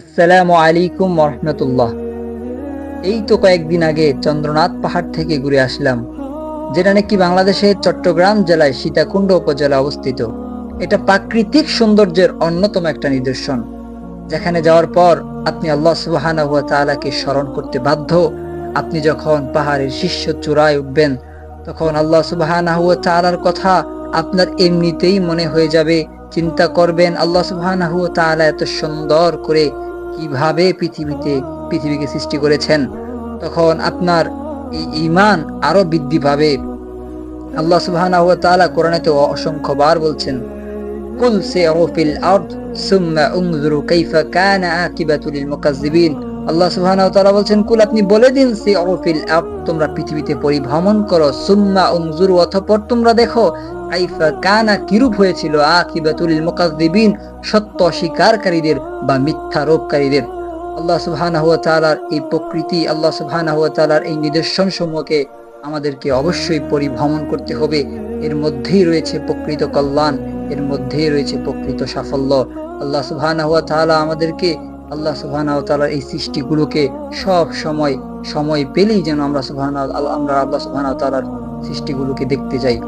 আসসালামু আলাইকুম রহমতুল্লাহ এই তো কয়েকদিন আগে চন্দ্রনাথ পাহাড় থেকে ঘুরে আসলাম, যেটা নাকি বাংলাদেশের চট্টগ্রাম জেলায় সীতাকুণ্ড উপজেলা অবস্থিত। এটা প্রাকৃতিক সৌন্দর্যের অন্যতম একটা নিদর্শন, যেখানে যাওয়ার পর আপনি আল্লাহ সুবহানাহু ওয়া তাআলাকে স্মরণ করতে বাধ্য। আপনি যখন পাহাড়ের শীর্ষ চূড়ায় উঠবেন, তখন আল্লাহ সুবহানাহু ওয়া তাআলার কথা আপনার এমনিতেই মনে হয়ে যাবে চিন্তা করবেন, আল্লাহ সুবহানাহু তাআলা এত সুন্দর করে কীভাবে পৃথিবীতে, পৃথিবীকে সৃষ্টি করেছেন। তখন আপনার এই ঈমান আরও বৃদ্ধি পাবে। আল্লাহ সুবহানাহু তাআলা কোরআনেতে অসংখ্যবার বলছেন, কুল সিরু ফিল আরদ সুম্মা উনজুরু কাইফা কানা আকিবাতু লিল মুকাজ্জিবিন আল্লাহ বলছেন, কুল আপনি বলে দিন ফিল আরদ, তোমরা পৃথিবীতে পরিভ্রমণ করো, সুম্মা উনজুরু, অতঃপর তোমরা দেখো, কাইফা কানা কিরূপ হয়েছিল, আকিবাতু লিল মুকাজ্জিবিন সত্য অস্বীকারীদের বা মিথ্যা রোপকারীদের। আল্লাহ সুবহানাহু ওয়া তাআলার এই প্রকৃতি, আল্লাহ সুবহানাহু ওয়া তাআলার এই নিদর্শন সমূহকে আমাদেরকে অবশ্যই পরিভ্রমণ করতে হবে। এর মধ্যেই রয়েছে প্রকৃত কল্যাণ, এর মধ্যেই রয়েছে প্রকৃত সাফল্য। আল্লাহ সুবহানাহু ওয়া তাআলা আমাদেরকে আল্লাহ তাআলার এই সৃষ্টিগুলোকে সব সময় সময় পেলেই যেন আমরা সুবহানাহু আমরা আল্লাহ সুবহানাহু ওয়া সৃষ্টিগুলোকে দেখতে যাই।